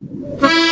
Bye.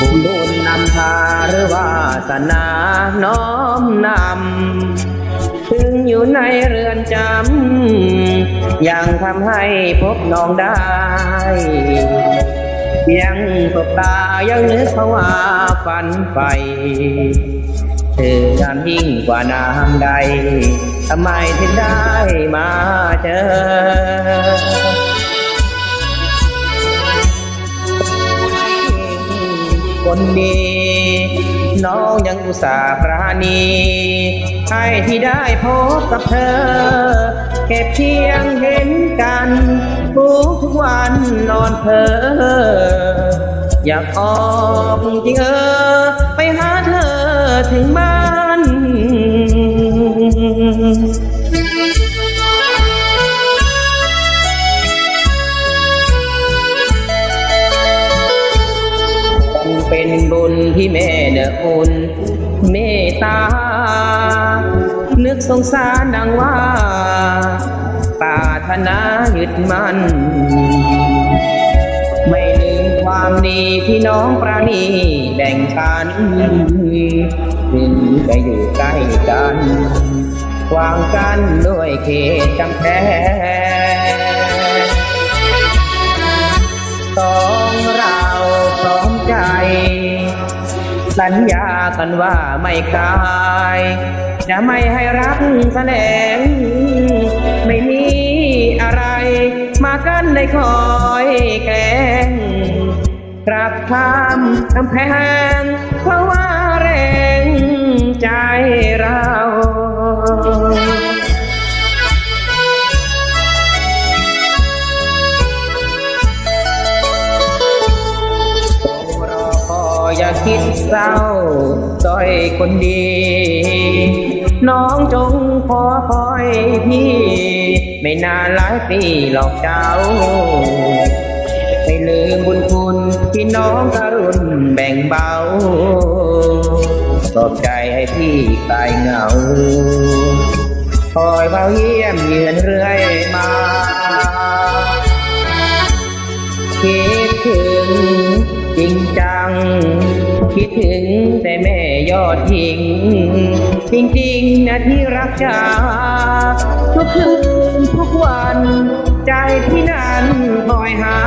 บุญนำพาหรือวาสนาน้อมนำ ถึงอยู่ในเรือนจำ ยังทำให้พบน้องได้ยังตกตายังนึกภาวาฝันไปเธองามยิ่งกว่าน้ำใดทำไมถึงได้มาเจอ คนดี น้องยังอุตส่าห์ปราณี ให้ที่ได้พบกับเธอ แค่เพียงเห็นกันทุกทุกวันนอนเธออยากออกจริงเออ ไปหาเธอถึงบ้าน บุญที่แม่เนออุ่นเมตตา นึกสงสารดังว่าปารถนายึดมันไม่ลืมความดีที่น้องประนีแบ่งปันถึงจะอยู่ใกล้กันวางกันด้วยเขตกำแพง สัญญากันว่าไม่กลายจะไม่ให้รักแสลง ไม่มีอะไร มากันได้คอยแกล้งกราบข้ามกำแพงเพราะว่า เศร้าต้อยคนดี น้องจงขอคอยพี่ ไม่นานหลายปีหรอกเจ้าไม่ลืมบุญคุณที่น้องกรุณแบ่งเบาปลอบใจให้พี่คลายเหงา คอยเฝ้าเยี่ยมเยือนเรื่อยมาคิดถึง ริงจัง คิดถึงแต่แม่ยอดหญิง จริงๆนะที่รักจ๋าทุกคืนทุกวัน ใจที่นั้นคอยหา